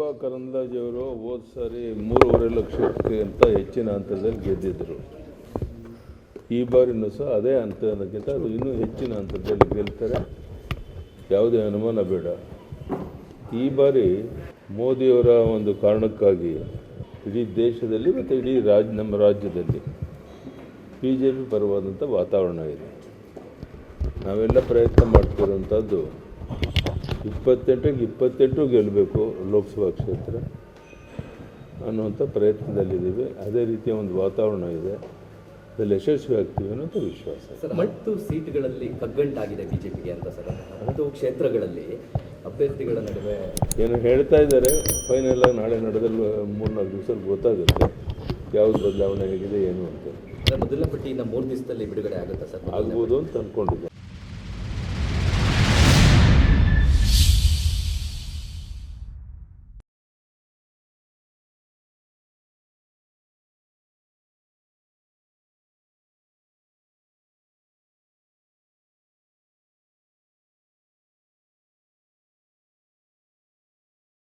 ಶೋಭಾ ಕರಂದ್ಲಾಜೆಯವರು ಹೋದ ಸಾರಿ ಮೂರುವರೆ ಲಕ್ಷಕ್ಕಿಂತ ಹೆಚ್ಚಿನ ಹಂತದಲ್ಲಿ ಗೆದ್ದಿದ್ದರು ಈ ಬಾರಿನೂ ಸಹ ಅದೇ ಅಂತರಕ್ಕಿಂತ ಇನ್ನೂ ಹೆಚ್ಚಿನ ಹಂತದಲ್ಲಿ ಗೆಲ್ತಾರೆ. ಯಾವುದೇ ಅನುಮಾನ ಬೇಡ. ಈ ಬಾರಿ ಮೋದಿಯವರ ಒಂದು ಕಾರಣಕ್ಕಾಗಿ ಇಡೀ ದೇಶದಲ್ಲಿ ಮತ್ತು ಇಡೀ ರಾಜ್, ನಮ್ಮ ರಾಜ್ಯದಲ್ಲಿ ಬಿ ಜೆ ಪಿ ಪರವಾದಂಥ ವಾತಾವರಣ ಇದೆ. ನಾವೆಲ್ಲ ಪ್ರಯತ್ನ ಮಾಡ್ತಿರೋಂಥದ್ದು ಇಪ್ಪತ್ತೆಂಟಕ್ಕೆ ಇಪ್ಪತ್ತೆಂಟು ಗೆಲ್ಲಬೇಕು ಲೋಕಸಭಾ ಕ್ಷೇತ್ರ ಅನ್ನುವಂಥ ಪ್ರಯತ್ನದಲ್ಲಿದ್ದೀವಿ. ಅದೇ ರೀತಿಯ ಒಂದು ವಾತಾವರಣ ಇದೆ. ಅದರಲ್ಲಿ ಯಶಸ್ವಿ ಆಗ್ತೀವಿ ಅನ್ನೋಂಥ ವಿಶ್ವಾಸ ಸರ್ ಮತ್ತು ಸೀಟ್ಗಳಲ್ಲಿ ಕಗ್ಗಂಟಾಗಿದೆ ಬಿಜೆಪಿಗೆ ಅಂತ ಸರ್. ಹತ್ತು ಕ್ಷೇತ್ರಗಳಲ್ಲಿ ಅಭ್ಯರ್ಥಿಗಳ ನಡುವೆ ಏನು ಹೇಳ್ತಾ ಇದ್ದಾರೆ. ಫೈನಲ್ ಆಗಿ ನಾಳೆ ನಡೆದಲ್ಲಿ ಮೂರ್ನಾಲ್ಕು ದಿವಸದಲ್ಲಿ ಗೊತ್ತಾಗುತ್ತೆ. ಯಾವ್ದು ಬದಲಾವಣೆ ಆಗಿದೆ ಏನು ಅಂತ. ಮೊದಲ ಪಟ್ಟಿಯಿಂದ ಮೂರು ದಿವಸದಲ್ಲಿ ಬಿಡುಗಡೆ ಆಗುತ್ತಾ ಸರ್? ಆಗ್ಬೋದು ಅಂತ ಅಂದ್ಕೊಂಡಿದ್ದೆ